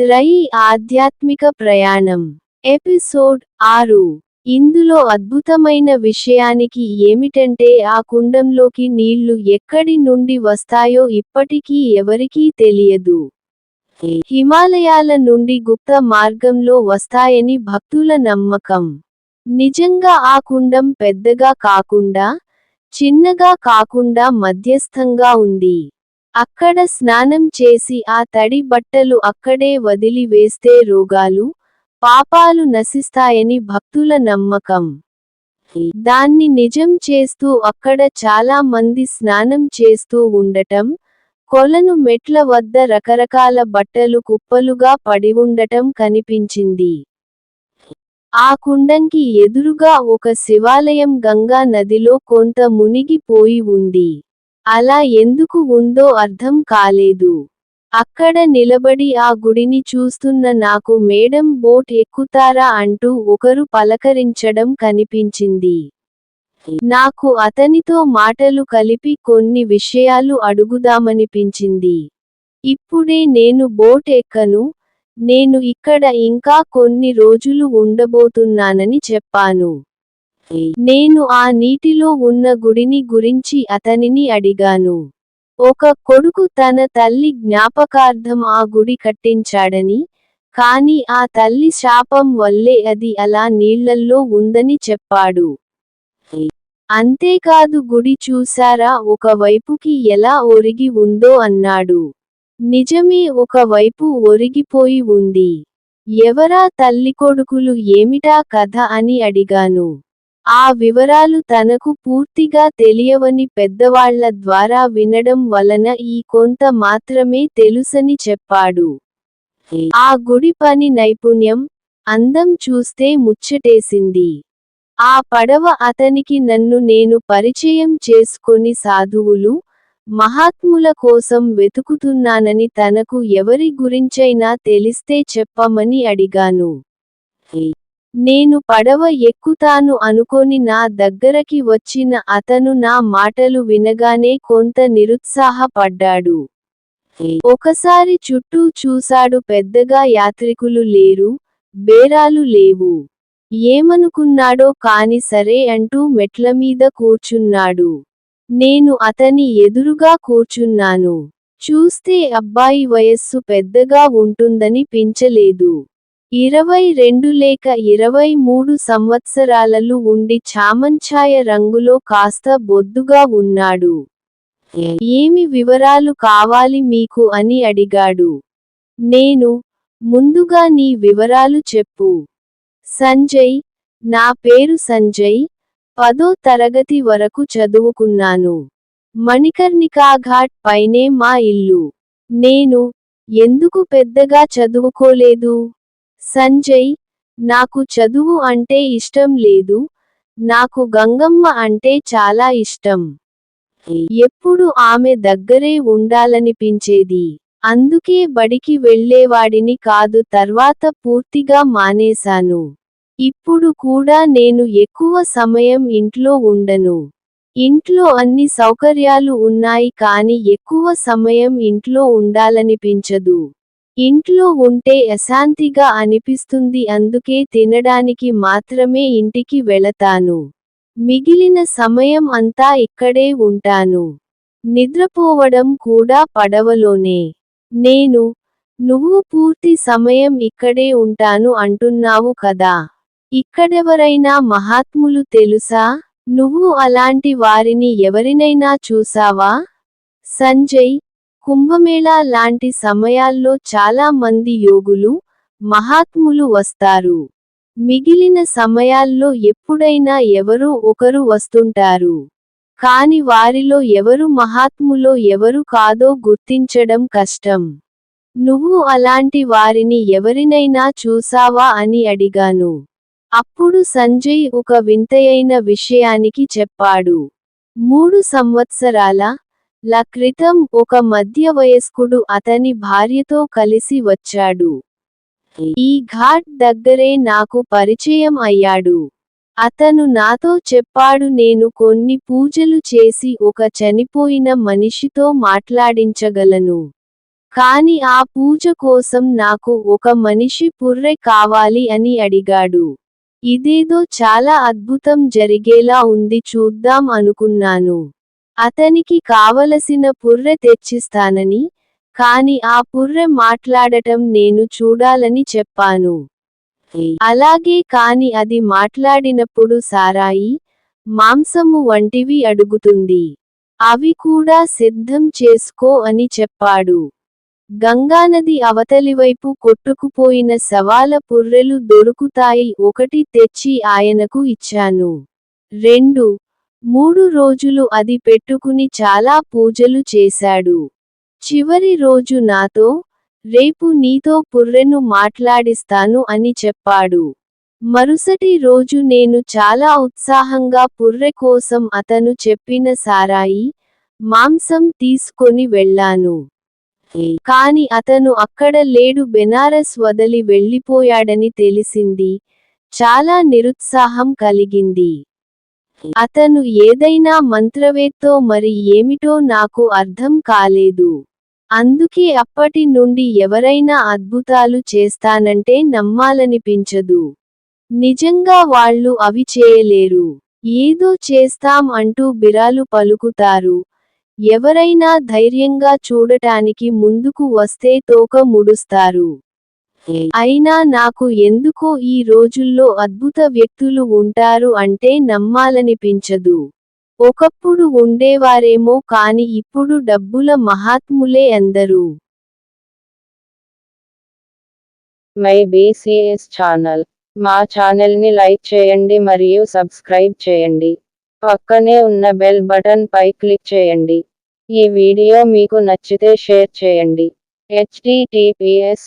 త్రయి ఆధ్యాత్మిక ప్రయాణం. ఎపిసోడ్ ఆరు. ఇందులో అద్భుతమైన విషయానికి ఏమిటంటే ఆ కుండంలోకి నీళ్ళు ఎక్కడి నుండి వస్తాయో ఇప్పటికీ ఎవరికీ తెలియదు. హిమాలయాల నుండి గుప్త మార్గంలో వస్తాయని భక్తుల నమ్మకం. నిజంగా ఆ కుండం పెద్దగా కాకుండా చిన్నగా కాకుండా మధ్యస్థంగా ఉంది. అక్కడ స్నానం చేసి ఆ తడి బట్టలు అక్కడే వదిలి వేస్తే రోగాలు పాపాలు నశిస్తాయని భక్తుల నమ్మకం. దాన్ని నిజం చేస్తూ అక్కడ చాలా మంది స్నానం చేస్తూ ఉండటం కొలను మెట్ల వద్ద రకరకాల బట్టలు కుప్పలుగా పడి ఉండటం కనిపించింది. ఆ కుండంకి ఎదురుగా ఒక శివాలయం గంగా నదిలో కొంత మునిగిపోయి ఉంది. అలా ఎందుకు ఉందో అర్థం కాలేదు. అక్కడ నిలబడి ఆ గుడిని చూస్తున్న నాకు మేడం బోట్ ఎక్కుతారా అంటూ ఒకరు పలకరించడం కనిపించింది. నాకు అతనితో మాటలు కలిపి కొన్ని విషయాలు అడుగుదామనిపించింది. ఇప్పుడే నేను బోట్ ఎక్కను నేను ఇక్కడ ఇంకా కొన్ని రోజులు ఉండబోతున్నానని చెప్పాను. నేను ఆ నీటిలో ఉన్న గుడిని గురించి అతనిని అడిగాను. ఒక కొడుకు తన తల్లి జ్ఞాపకార్థం ఆ గుడి కట్టించాడని కాని ఆ తల్లి శాపం వల్లే అది అలా నీళ్ళల్లో ఉందని చెప్పాడు. అంతేకాదు గుడి చూసారా ఒక వైపుకి ఎలా ఒరిగి ఉందో అన్నాడు. నిజమే ఒక వైపు ఒరిగిపోయి ఉంది. ఎవరా తల్లి కొడుకులు ఏమిటా కథ అని అడిగాను. ఆ వివరాలు తనకు పూర్తిగా తెలియవని పెద్దవాళ్ళ ద్వారా వినడం వలన ఈ కొంత మాత్రమే తెలుసని చెప్పాడు. ఆ గుడి పని నైపుణ్యం అందం చూస్తే ముచ్చటేసింది. ఆ పడవ అతనికి నన్ను నేను పరిచయం చేసుకొని సాధువులు మహాత్ముల కోసం వెతుకుతున్నానని తనకు ఎవరి గురించైనా తెలిస్తే చెప్పమని అడిగాను. నేను పడవ ఎక్కుతాను అనుకొని నా దగ్గరకి వచ్చిన అతను నా మాటలు వినగానే కొంత నిరుత్సాహపడ్డాడు. ఒకసారి చుట్టూ చూశాడు పెద్దగా యాత్రికులు లేరు బేరాలు లేవు. ఏమనుకున్నాడో కాని సరే అంటూ మెట్లమీద కూర్చున్నాడు. నేను అతని ఎదురుగా కూర్చున్నాను. చూస్తే అబ్బాయి వయస్సు పెద్దగా ఉంటుందని పించలేదు. ఇరవై రెండు లేక ఇరవై మూడు సంవత్సరాలలు ఉండి చామంఛాయ రంగులో కాస్త బొద్దుగా ఉన్నాడు. ఏమి వివరాలు కావాలి మీకు అని అడిగాడు. నేను ముందుగా నీ వివరాలు చెప్పు. సంజయ్ నా పేరు సంజయ్ పదో తరగతి వరకు చదువుకున్నాను. మణికర్ణికాఘాట్ పైనే మా ఇల్లు. నేను ఎందుకు పెద్దగా చదువుకోలేదు? సంజయ్ నాకు చదువు అంటే ఇష్టం లేదు నాకు గంగమ్మ అంటే చాలా ఇష్టం. ఎప్పుడు ఆమె దగ్గరే ఉండాలనిపించేది. అందుకే బడికి వెళ్ళేవాడిని కాదు తర్వాత పూర్తిగా మానేశాను. ఇప్పుడు కూడా నేను ఎక్కువ సమయం ఇంట్లో ఉండను. ఇంట్లో అన్ని సౌకర్యాలు ఉన్నాయి కాని ఎక్కువ సమయం ఇంట్లో ఉండాలనిపించదు. ఇంట్లో ఉంటే అశాంతిగా అనిపిస్తుంది అందుకే తినడానికి మాత్రమే ఇంటికి వెళతాను. మిగిలిన సమయం అంతా ఇక్కడే ఉంటాను. నిద్రపోవడం కూడా పడవలోనే. నేను నువ్వు పూర్తి సమయం ఇక్కడే ఉంటాను అంటున్నావు కదా. ఇక్కడెవరైనా మహాత్ములు తెలుసా? నువ్వు అలాంటి వారిని ఎవరినైనా చూసావా? సంజయ్ కుంభమేళా లాంటి సమయాల్లో చాలా మంది యోగులు మహాత్ములు వస్తారు. మిగిలిన సమయాల్లో ఎప్పుడైనా ఎవరో ఒకరు వస్తుంటారు. కాని వారిలో ఎవరు మహాత్ములో ఎవరు కాదో గుర్తించడం కష్టం. నువ్వు అలాంటి వారిని ఎవరినైనా చూసావా? అని అడిగాను. అప్పుడు సంజయ్ ఒక వింతయైన విషయానికి చెప్పాడు. మూడు సంవత్సరాల ల క్రితం ఒక మధ్య వయస్కుడు అతని భార్యతో కలిసి వచ్చాడు. ఈ ఘాట్ దగ్గరే నాకు పరిచయం అయ్యాడు. అతను నాతో చెప్పాడు నేను కొన్ని పూజలు చేసి ఒక చనిపోయిన మనిషితో మాట్లాడించగలను. కాని ఆ పూజ కోసం నాకు ఒక మనిషి పుర్రె కావాలి అని అడిగాడు. ఇదేదో చాలా అద్భుతం జరిగేలా ఉంది చూద్దాం అనుకున్నాను. అతనికి కావలసిన పుర్రె తెచ్చిస్తానని కాని ఆ పుర్రె మాట్లాడటం నేను చూడాలని చెప్పాను. అలాగే కాని అది మాట్లాడినప్పుడు సారాయి మాంసము వంటివి అడుగుతుంది. అవి కూడా సిద్ధం చేసుకో అని చెప్పాడు. గంగానది అవతలివైపు కొట్టుకుపోయిన సవాల పుర్రెలు దొరుకుతాయి ఒకటి తెచ్చి ఆయనకు ఇచ్చాను. రెండు మూడు రోజులు అది పెట్టుకుని చాలా పూజలు చేశాడు. చివరి రోజు నాతో రేపు నీతో పుర్రెను మాట్లాడిస్తాను అని చెప్పాడు. మరుసటి రోజు నేను చాలా ఉత్సాహంగా పుర్రె కోసం అతను చెప్పిన సారాయి మాంసం తీసుకొని వెళ్ళాను. కాని అతను అక్కడ లేడు బెనారస్ వదలి వెళ్ళిపోయాడని తెలిసింది. చాలా నిరుత్సాహం కలిగింది. అతను ఏదైనా మంత్రవేత్తో మరి ఏమిటో నాకు అర్థం కాలేదు. అందుకే అప్పటి నుండి ఎవరైనా అద్భుతాలు చేస్తానంటే నమ్మాలనిపించదు. నిజంగా వాళ్ళు అవి చేయలేరు. ఏదో చేస్తాం అంటూ బిరాలు పలుకుతారు. ఎవరైనా ధైర్యంగా చూడటానికి ముందుకు వస్తే తోక ముడుస్తారు. అయినా నాకు ఎందుకో ఈ రోజుల్లో అద్భుత వ్యక్తులు ఉంటారు అంటే నమ్మాలనిపించదు. ఒకప్పుడు ఉండేవారేమో కాని ఇప్పుడు డబ్బుల మహాత్ములే అందరూ. My BCS channel. మా ఛానల్ని లైక్ చేయండి మరియు సబ్స్క్రైబ్ చేయండి. పక్కనే ఉన్న బెల్ బటన్ పై క్లిక్ చేయండి. ఈ వీడియో మీకు నచ్చితే షేర్ చేయండి. HTTPS